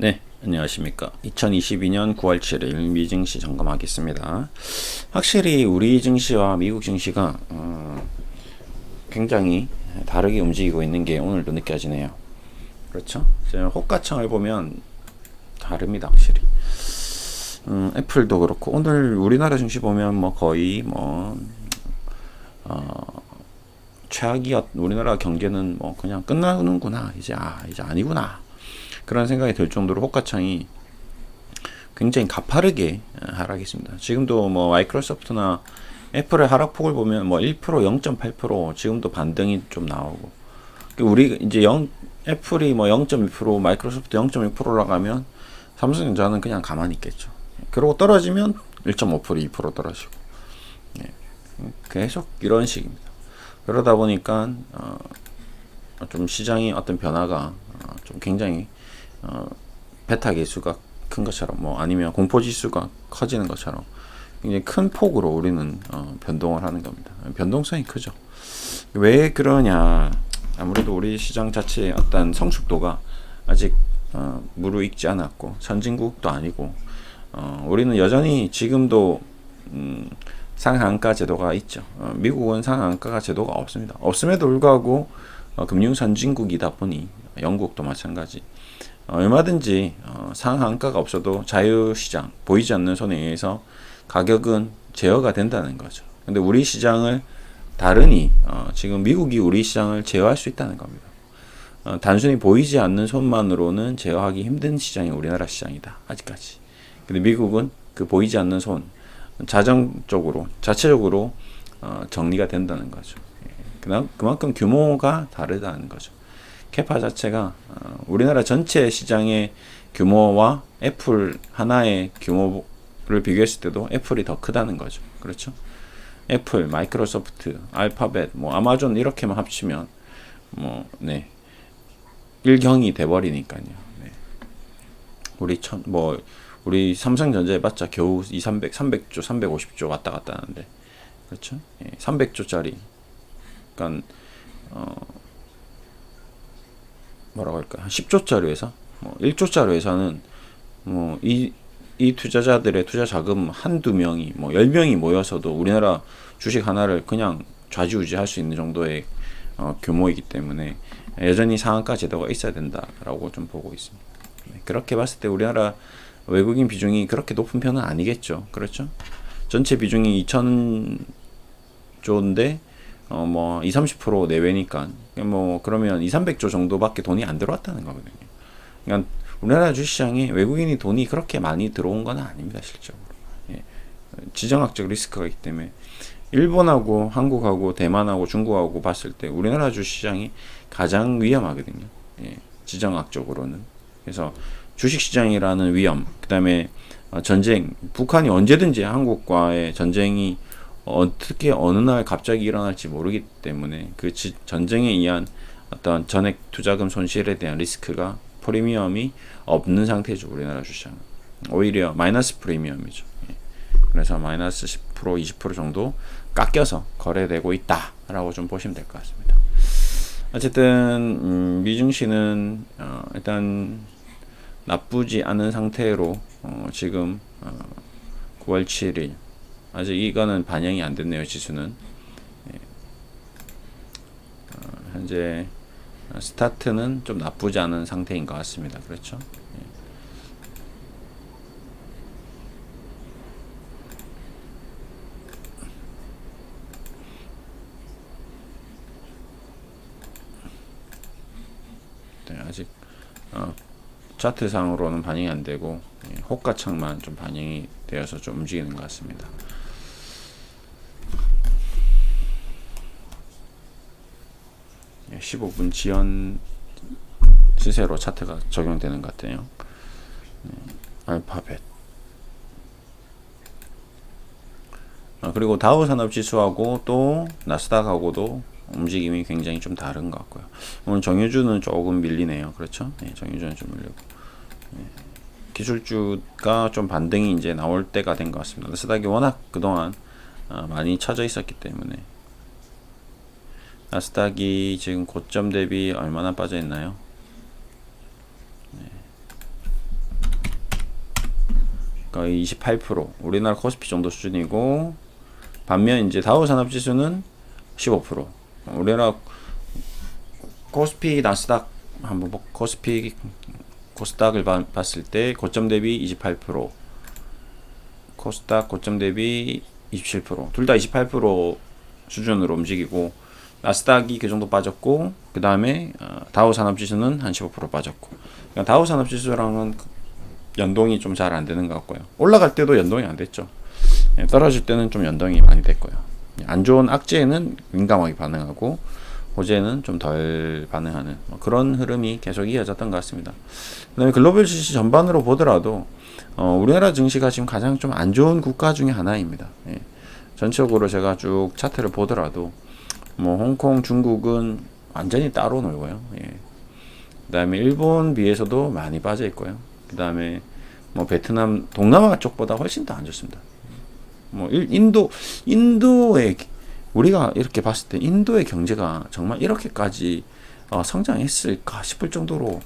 네, 안녕하십니까. 2022년 9월 7일 미 증시 점검하겠습니다. 확실히 우리 증시와 미국 증시가 어, 굉장히 다르게 움직이고 있는 게 오늘도 느껴지네요. 그렇죠? 지금 호가창을 보면 다릅니다, 확실히. 음, 애플도 그렇고 오늘 우리나라 증시 보면 뭐 거의 뭐 어, 최악이었 우리나라 경제는 뭐 그냥 끝나는구나 이제 아 이제 아니구나 그런 생각이 들 정도로 호가창이 굉장히 가파르게 하락했습니다. 지금도 뭐 마이크로소프트나 애플의 하락폭을 보면 뭐 1% 0.8% 지금도 반등이 좀 나오고 우리 이제 0 애플이 뭐 0.2% 마이크로소프트 0.1% 올라가면 삼성전자는 그냥 가만히 있겠죠. 그러고 떨어지면 1.5% 2% 떨어지고 예. 계속 이런 식입니다. 그러다 보니까 어, 좀 시장이 어떤 변화가 어, 좀 굉장히 어, 베타 계수가 큰 것처럼 뭐 아니면 공포 지수가 커지는 것처럼 굉장히 큰 폭으로 우리는 어, 변동을 하는 겁니다. 변동성이 크죠. 왜 그러냐? 아무래도 우리 시장 자체의 어떤 성숙도가 아직 어, 무르익지 않았고 선진국도 아니고 어, 우리는 여전히 지금도 음, 상한가 제도가 있죠. 어, 미국은 상한가 제도가 없습니다. 없음에도 불구하고 어, 금융 선진국이다 보니 영국도 마찬가지. 어, 얼마든지 어, 상한가가 없어도 자유시장 보이지 않는 손에 의해서 가격은 제어가 된다는 거죠. 근데 우리 시장을 다르니 어, 지금 미국이 우리 시장을 제어할 수 있다는 겁니다. 어, 단순히 보이지 않는 손만으로는 제어하기 힘든 시장이 우리나라 시장이다. 아직까지. 근데 미국은 그 보이지 않는 손 자정적으로 자체적으로 어, 정리가 된다는 거죠. 예. 그만큼 규모가 다르다는 거죠. 캐파 자체가 어, 우리나라 전체 시장의 규모와 애플 하나의 규모를 비교했을 때도 애플이 더 크다는 거죠. 그렇죠? 애플, 마이크로소프트, 알파벳, 뭐 아마존 이렇게만 합치면 뭐 네. 일경이 돼 버리니까요. 네. 우리 천 뭐 우리 삼성전자 해봤자 겨우 2, 300, 300조, 350조 왔다 갔다 하는데 그렇죠? 예, 300조짜리 그러니까 어 뭐라고 할까 한 10조짜리 회사 뭐 1조짜리 회사는 뭐이 이 투자자들의 투자 자금 한두 명이 뭐 10명이 모여서도 우리나라 주식 하나를 그냥 좌지우지 할 수 있는 정도의 어, 규모이기 때문에 여전히 상한가 제도가 있어야 된다라고 좀 보고 있습니다. 네, 그렇게 봤을 때 우리나라 외국인 비중이 그렇게 높은 편은 아니겠죠. 그렇죠? 전체 비중이 2,000조인데 어, 뭐, 20, 30% 내외니까, 뭐, 그러면 2, 300조 정도밖에 돈이 안 들어왔다는 거거든요. 그러니까, 우리나라 주식시장에 외국인이 돈이 그렇게 많이 들어온 건 아닙니다, 실적으로. 예. 지정학적 리스크가 있기 때문에. 일본하고 한국하고 대만하고 중국하고 봤을 때 우리나라 주식시장이 가장 위험하거든요. 예. 지정학적으로는. 그래서 주식시장이라는 위험, 그 다음에 전쟁, 북한이 언제든지 한국과의 전쟁이 어떻게 어느 날 갑자기 일어날지 모르기 때문에 그 전쟁에 의한 어떤 전액 투자금 손실에 대한 리스크가 프리미엄이 없는 상태죠 우리나라 주식은 오히려 마이너스 프리미엄이죠. 예. 그래서 마이너스 10% 20% 정도 깎여서 거래되고 있다라고 좀 보시면 될 것 같습니다. 어쨌든 음, 미증시는 어, 일단 나쁘지 않은 상태로 어, 지금 어, 9월 7일 아직 이거는 반영이 안 됐네요 지수는 예. 어, 현재 스타트는 좀 나쁘지 않은 상태인 것 같습니다 그렇죠 예. 네, 아직 어, 차트상으로는 반영이 안 되고 예, 호가창만 좀 반영이 되어서 좀 움직이는 것 같습니다. 15분 지연 시세로 차트가 적용되는 것 같아요. 네, 알파벳. 아, 그리고 다우 산업 지수하고 또 나스닥하고도 움직임이 굉장히 좀 다른 것 같고요. 오늘 정유주는 조금 밀리네요. 그렇죠? 네, 정유주는 좀 밀리고. 네. 기술주가 좀 반등이 이제 나올 때가 된 것 같습니다. 나스닥이 워낙 그동안 어, 많이 쳐져 있었기 때문에 나스닥이 지금 고점 대비 얼마나 빠져 있나요? 네. 거의 28% 우리나라 코스피 정도 수준이고 반면 이제 다우 산업 지수는 15% 우리나라 코스피 나스닥 한번 보- 코스피 코스닥을 봐- 봤을 때 고점 대비 28% 코스닥 고점 대비 27%둘 다 28% 수준으로 움직이고 나스닥이 그 정도 빠졌고 그 다음에 어, 다우 산업지수는 한 15% 빠졌고. 그러니까 다우 산업지수랑은 연동이 좀 잘 안 되는 것 같고요. 올라갈 때도 연동이 안 됐죠. 예, 떨어질 때는 좀 연동이 많이 됐고요. 예, 안 좋은 악재는 민감하게 반응하고 호재는 좀 덜 반응하는 뭐 그런 흐름이 계속 이어졌던 것 같습니다. 그다음에 글로벌 주식 전반으로 보더라도 어, 우리나라 증시가 지금 가장 좀 안 좋은 국가 중에 하나입니다. 예. 전체적으로 제가 쭉 차트를 보더라도 뭐 홍콩, 중국은 완전히 따로 놀고요. 예. 그다음에 일본 비해서도 많이 빠져 있고요. 그다음에 뭐 베트남, 동남아 쪽보다 훨씬 더 안 좋습니다. 뭐 일- 인도, 인도의 우리가 이렇게 봤을 때 인도의 경제가 정말 이렇게까지 어, 성장했을까 싶을 정도로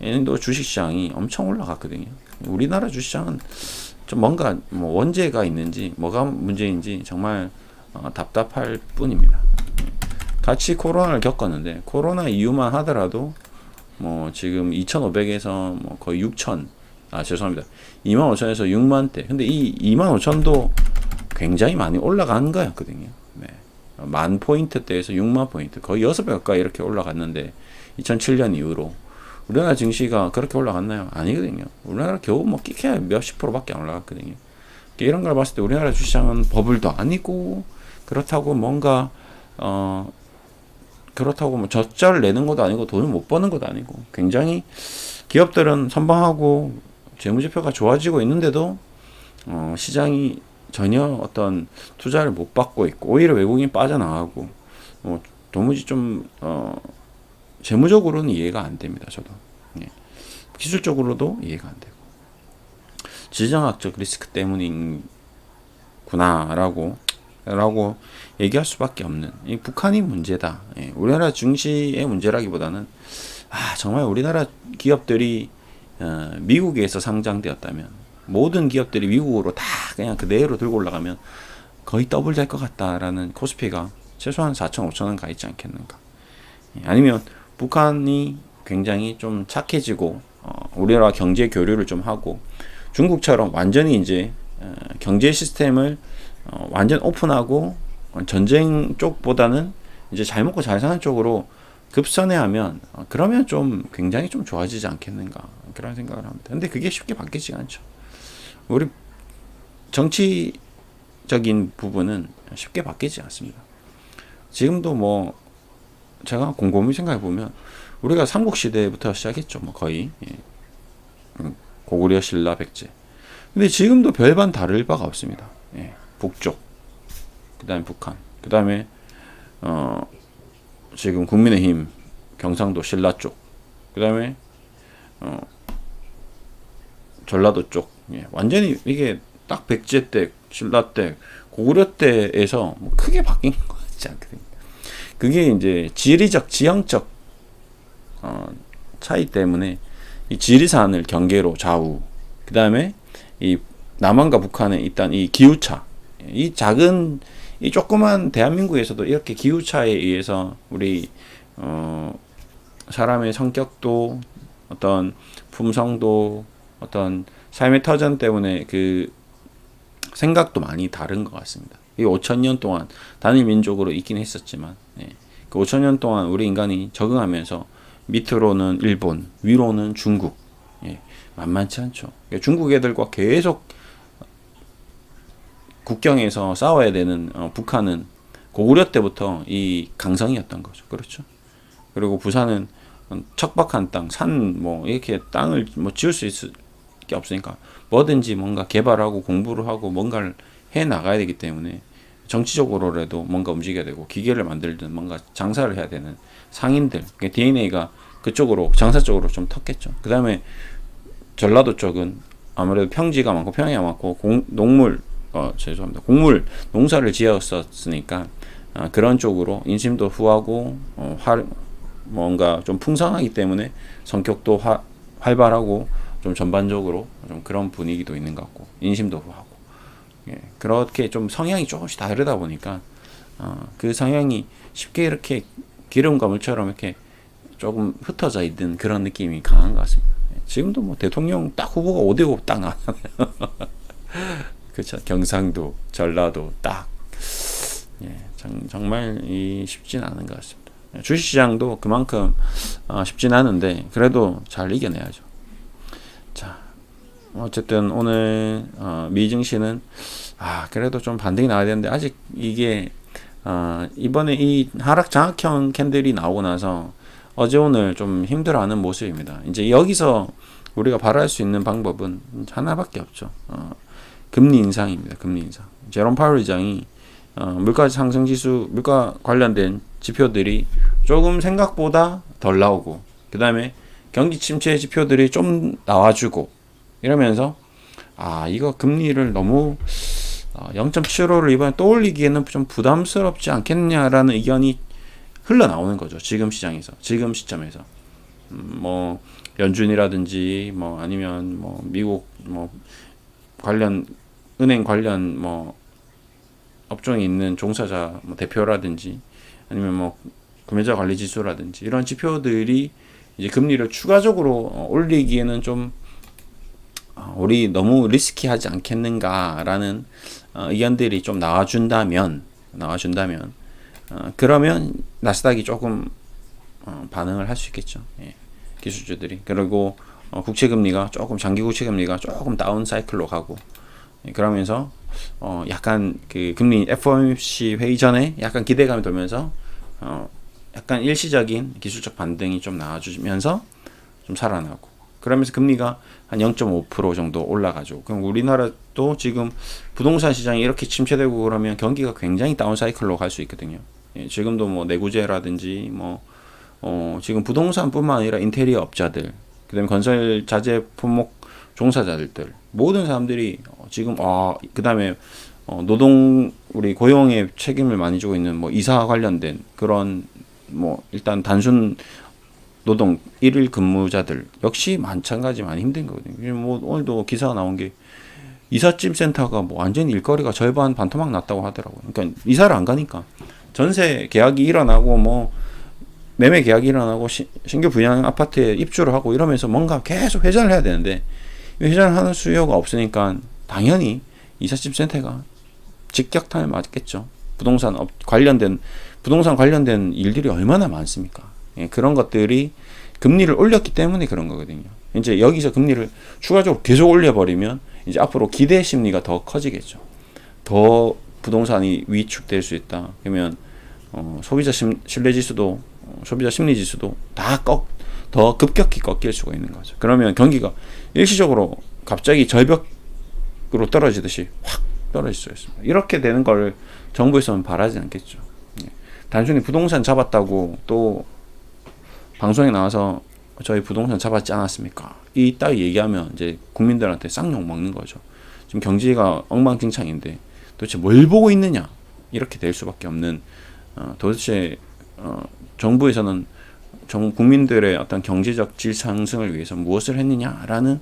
인도 주식시장이 엄청 올라갔거든요. 우리나라 주식시장은 좀 뭔가 뭐 원죄가 있는지 뭐가 문제인지 정말 어, 답답할 뿐입니다. 같이 코로나를 겪었는데 코로나 이유만 하더라도 뭐 지금 2,500에서 뭐 거의 6,000, 아 죄송합니다. 25,000에서 6만 대. 근데 이 25,000도 굉장히 많이 올라간 거였거든요. 네. 만 포인트대에서 6만 포인트, 거의 6배 가까이 이렇게 올라갔는데 2007년 이후로 우리나라 증시가 그렇게 올라갔나요? 아니거든요. 우리나라 겨우 뭐 끼케야 몇십 프로밖에 안 올라갔거든요. 그러니까 이런 걸 봤을 때 우리나라 주시장은 버블도 아니고 그렇다고 뭔가 어 그렇다고 뭐 젖자를 내는 것도 아니고 돈을 못 버는 것도 아니고 굉장히 기업들은 선방하고 재무제표가 좋아지고 있는데도 어 시장이 전혀 어떤 투자를 못 받고 있고 오히려 외국인이 빠져나가고 뭐 도무지 좀 어, 재무적으로는 이해가 안 됩니다. 저도 예. 기술적으로도 이해가 안 되고 지정학적 리스크 때문인구나라고 라고 얘기할 수밖에 없는 이 북한이 문제다. 예. 우리나라 증시의 문제라기보다는 아 정말 우리나라 기업들이 어, 미국에서 상장되었다면 모든 기업들이 미국으로 다 그냥 그대로 들고 올라가면 거의 더블 될 것 같다라는 코스피가 최소한 4천 5천 원 가 있지 않겠는가. 예, 아니면 북한이 굉장히 좀 착해지고 어, 우리나라 경제 교류를 좀 하고 중국처럼 완전히 이제 어, 경제 시스템을 어, 완전 오픈하고 어, 전쟁 쪽보다는 이제 잘 먹고 잘 사는 쪽으로 급선회하면 어, 그러면 좀 굉장히 좀 좋아지지 않겠는가 그런 생각을 합니다. 근데 그게 쉽게 바뀌지 않죠. 우리 정치적인 부분은 쉽게 바뀌지 않습니다. 지금도 뭐 제가 곰곰이 생각해 보면 우리가 삼국 시대부터 시작했죠. 뭐 거의 예. 음, 고구려 신라 백제. 근데 지금도 별반 다를 바가 없습니다. 예. 북쪽, 그다음에 북한, 그다음에 어 지금 국민의힘 경상도 신라 쪽, 그다음에 어 전라도 쪽, 예. 완전히 이게 딱 백제 때, 신라 때, 고구려 때에서 뭐 크게 바뀐 것 같지 않거든요. 그게 이제 지리적, 지형적 어, 차이 때문에 이 지리산을 경계로 좌우, 그 다음에 이 남한과 북한에 있던 이 기후차, 이 작은 이 조그만 대한민국에서도 이렇게 기후차에 의해서 우리 어, 사람의 성격도 어떤 품성도 어떤 삶의 터전 때문에 그 생각도 많이 다른 것 같습니다. 이 5천 년 동안 단일 민족으로 있긴 했었지만 예. 그 5천 년 동안 우리 인간이 적응하면서 밑으로는 일본, 위로는 중국, 예. 만만치 않죠. 그러니까 중국 애들과 계속 국경에서 싸워야 되는 어, 북한은 고구려 때부터 이 강성이었던 거죠. 그렇죠. 그리고 부산은 척박한 땅, 산 뭐 이렇게 땅을 뭐 지을 수 있을 게 없으니까 뭐든지 뭔가 개발하고 공부를 하고 뭔가를 해 나가야 되기 때문에 정치적으로라도 뭔가 움직여야 되고 기계를 만들든 뭔가 장사를 해야 되는 상인들 그러니까 DNA가 그쪽으로 장사 쪽으로 좀 텄겠죠. 그 다음에 전라도 쪽은 아무래도 평지가 많고 평야가 많고 공, 농물 어 죄송합니다 곡물 농사를 지었었으니까 아, 그런 쪽으로 인심도 후하고 어, 활 뭔가 좀 풍성하기 때문에 성격도 화, 활발하고 좀 전반적으로 좀 그런 분위기도 있는 것 같고 인심도 하고 예, 그렇게 좀 성향이 조금씩 다르다 보니까 어, 그 성향이 쉽게 이렇게 기름과 물처럼 이렇게 조금 흩어져 있는 그런 느낌이 강한 것 같습니다. 예, 지금도 뭐 대통령 딱 후보가 5대5 딱 나왔잖아요. 그렇죠. 경상도, 전라도 딱 예, 정, 정말 이 쉽진 않은 것 같습니다. 예, 주식시장도 그만큼 어, 쉽진 않은데 그래도 잘 이겨내야죠. 자, 어쨌든 오늘 어, 미증시는 아 그래도 좀 반등이 나와야 되는데 아직 이게 어, 이번에 이 하락 장악형 캔들이 나오고 나서 어제 오늘 좀 힘들어하는 모습입니다. 이제 여기서 우리가 바랄 수 있는 방법은 하나밖에 없죠. 어, 금리 인상입니다. 금리 인상. 제롬 파월 의장이 어, 물가 상승 지수, 물가 관련된 지표들이 조금 생각보다 덜 나오고, 그 다음에 경기 침체 지표들이 좀 나와주고, 이러면서, 아, 이거 금리를 너무 어, 0.75를 이번에 또 올리기에는 좀 부담스럽지 않겠냐라는 의견이 흘러나오는 거죠. 지금 시장에서, 지금 시점에서. 음, 뭐, 연준이라든지, 뭐, 아니면 뭐, 미국, 뭐, 관련, 은행 관련, 뭐, 업종에 있는 종사자 뭐 대표라든지 아니면 뭐 구매자 관리 지수라든지 이런 지표들이 이제 금리를 추가적으로 어, 올리기에는 좀 어, 우리 너무 리스키하지 않겠는가라는 어, 의견들이 좀 나와준다면 나와준다면 어, 그러면 나스닥이 조금 어, 반응을 할 수 있겠죠. 예, 기술주들이 그리고 어, 국채 금리가 조금 장기 국채 금리가 조금 다운 사이클로 가고 예, 그러면서 어 약간 그 금리 FOMC 회의 전에 약간 기대감이 돌면서 어 약간 일시적인 기술적 반등이 좀 나와주면서 좀 살아나고 그러면서 금리가 한 0.5% 정도 올라가죠. 그럼 우리나라도 지금 부동산 시장이 이렇게 침체되고 그러면 경기가 굉장히 다운 사이클로 갈 수 있거든요. 예, 지금도 뭐 내구재라든지 뭐 어, 지금 부동산뿐만 아니라 인테리어 업자들, 그다음에 건설 자재 품목 종사자들 모든 사람들이 어, 지금 아 그다음에 어, 노동 우리 고용에 책임을 많이 지고 있는 뭐 이사 관련된 그런 뭐 일단 단순 노동 일일 근무자들 역시 마찬가지 많이 힘든 거거든요. 뭐 오늘도 기사가 나온 게 이삿짐 센터가 뭐 완전히 일거리가 절반 반토막 났다고 하더라고요. 그러니까 이사를 안 가니까 전세 계약이 일어나고 뭐 매매 계약이 일어나고 시, 신규 분양 아파트에 입주를 하고 이러면서 뭔가 계속 회전을 해야 되는데 회전하는 수요가 없으니까 당연히 이삿짐 센터가 직격탄을 맞겠죠. 부동산 업 관련된 부동산 관련된 일들이 얼마나 많습니까? 예, 그런 것들이 금리를 올렸기 때문에 그런 거거든요. 이제 여기서 금리를 추가적으로 계속 올려버리면 이제 앞으로 기대 심리가 더 커지겠죠. 더 부동산이 위축될 수 있다. 그러면 어, 소비자 심, 신뢰 지수도 어, 소비자 심리 지수도 다 꺾, 더 급격히 꺾일 수가 있는 거죠. 그러면 경기가 일시적으로 갑자기 절벽으로 떨어지듯이 확 떨어질 수 있습니다. 이렇게 되는 걸 정부에서는 바라지 않겠죠. 예. 단순히 부동산 잡았다고 또 방송에 나와서 저희 부동산 잡았지 않았습니까? 이딱 얘기하면 이제 국민들한테 쌍욕 먹는 거죠. 지금 경제가 엉망진창인데 도대체 뭘 보고 있느냐 이렇게 될 수밖에 없는 어, 도대체 어, 정부에서는 정 국민들의 어떤 경제적 질 상승을 위해서 무엇을 했느냐라는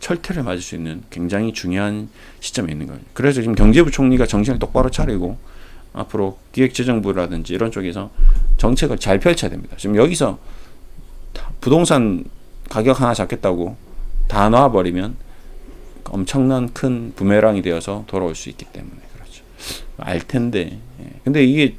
철퇴를 맞을 수 있는 굉장히 중요한 시점에 있는 거예요. 그래서 지금 경제부총리가 정신을 똑바로 차리고 앞으로 기획재정부라든지 이런 쪽에서 정책을 잘 펼쳐야 됩니다. 지금 여기서 부동산 가격 하나 잡겠다고 다 놔버리면 엄청난 큰 부메랑이 되어서 돌아올 수 있기 때문에 그렇죠. 알 텐데. 예. 근데 이게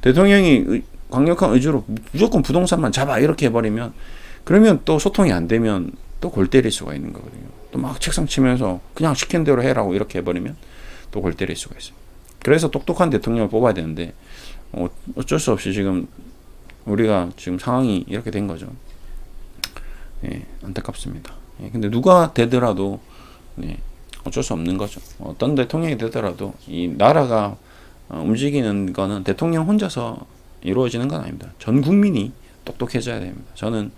대통령이 강력한 의지로 무조건 부동산만 잡아 이렇게 해버리면 그러면 또 소통이 안 되면 또 골 때릴 수가 있는 거거든요. 또 막 책상 치면서 그냥 시킨 대로 해라고 이렇게 해버리면 또 골 때릴 수가 있어요. 그래서 똑똑한 대통령을 뽑아야 되는데 어, 어쩔 수 없이 지금 우리가 지금 상황이 이렇게 된 거죠. 예, 안타깝습니다. 예, 근데 누가 되더라도 네, 어쩔 수 없는 거죠. 어떤 대통령이 되더라도 이 나라가 어, 움직이는 거는 대통령 혼자서 이루어지는 건 아닙니다. 전 국민이 똑똑해져야 됩니다. 저는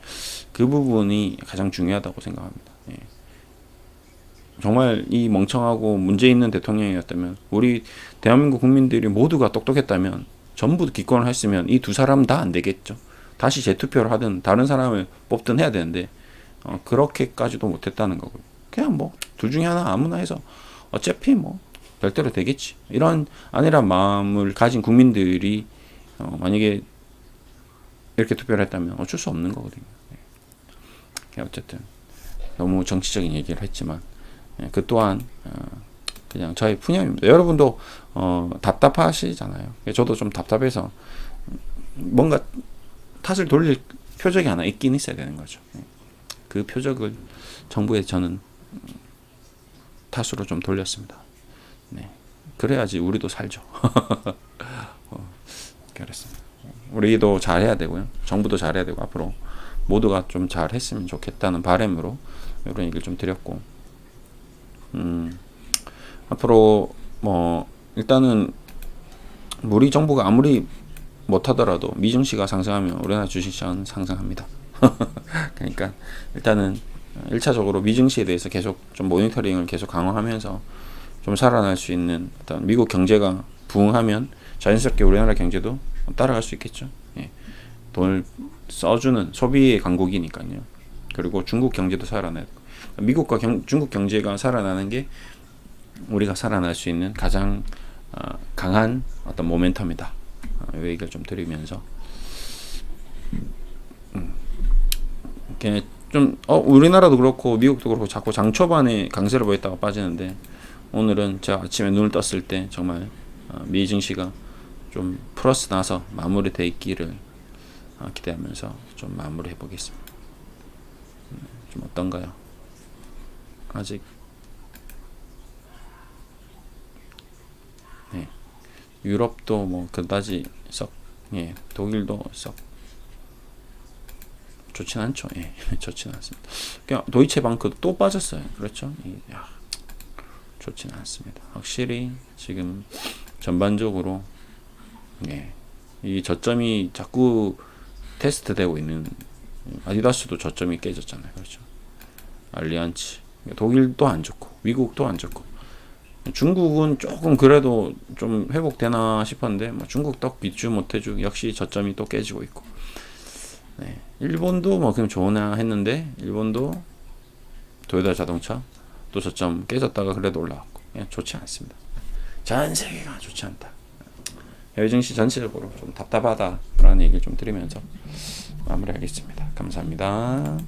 그 부분이 가장 중요하다고 생각합니다. 예. 정말 이 멍청하고 문제 있는 대통령이었다면 우리 대한민국 국민들이 모두가 똑똑했다면 전부 기권을 했으면 이 두 사람 다 안 되겠죠. 다시 재투표를 하든 다른 사람을 뽑든 해야 되는데 어, 그렇게까지도 못했다는 거고 그냥 뭐 둘 중에 하나 아무나 해서 어차피 뭐 별대로 되겠지 이런 안일한 마음을 가진 국민들이 어, 만약에 이렇게 투표를 했다면 어쩔 수 없는 거거든요. 예. 어쨌든 너무 정치적인 얘기를 했지만 예, 그 또한 어, 그냥 저의 푸념입니다. 여러분도 어, 답답하시잖아요. 저도 좀 답답해서 뭔가 탓을 돌릴 표적이 하나 있긴 있어야 되는 거죠. 예. 그 표적을 정부에 저는 음, 탓으로 좀 돌렸습니다. 네. 그래야지 우리도 살죠. 어, 그렇습니다. 우리도 잘해야 되고요. 정부도 잘해야 되고 앞으로 모두가 좀 잘했으면 좋겠다는 바람으로 이런 얘기를 좀 드렸고, 음, 앞으로 뭐 일단은 우리 정부가 아무리 못하더라도 미증시가 상승하면 우리나라 주식시장은 상승합니다. 그러니까 일단은 1차적으로 미증시에 대해서 계속 좀 모니터링을 계속 강화하면서 좀 살아날 수 있는 어떤 미국 경제가 부흥하면 자연스럽게 우리나라 경제도 따라갈 수 있겠죠. 예. 돈을 써주는 소비의 강국이니까요. 그리고 중국 경제도 살아나고 미국과 경, 중국 경제가 살아나는 게 우리가 살아날 수 있는 가장 어, 강한 어떤 모멘텀이다. 어, 이 얘기를 좀 드리면서 음, 이렇게 좀 어, 우리나라도 그렇고 미국도 그렇고 자꾸 장 초반에 강세를 보였다가 빠지는데 오늘은 제가 아침에 눈을 떴을 때 정말 어, 미 증시가 좀 플러스 나서 마무리돼 있기를 어, 기대하면서 좀 마무리해 보겠습니다. 음, 좀 어떤가요? 아직 네. 유럽도 뭐 그다지 썩 예, 독일도 썩 좋진 않죠. 예, 좋진 않습니다. 그냥 도이체방크도 또 빠졌어요. 그렇죠? 이, 야, 좋지는 않습니다. 확실히 지금 전반적으로 예, 이 저점이 자꾸 테스트되고 있는 아디다스도 저점이 깨졌잖아요. 그렇죠? 알리안치 독일도 안 좋고 미국도 안 좋고 중국은 조금 그래도 좀 회복되나 싶었는데 뭐 중국 떡 비주 못해주 역시 저점이 또 깨지고 있고 네. 일본도 뭐 그냥 좋으나 했는데 일본도 도요타 자동차 또 저점 깨졌다가 그래도 올라왔고 그냥 좋지 않습니다. 전 세계가 좋지 않다. 해외 증시 전체적으로 좀 답답하다라는 얘기를 좀 드리면서 마무리하겠습니다. 감사합니다.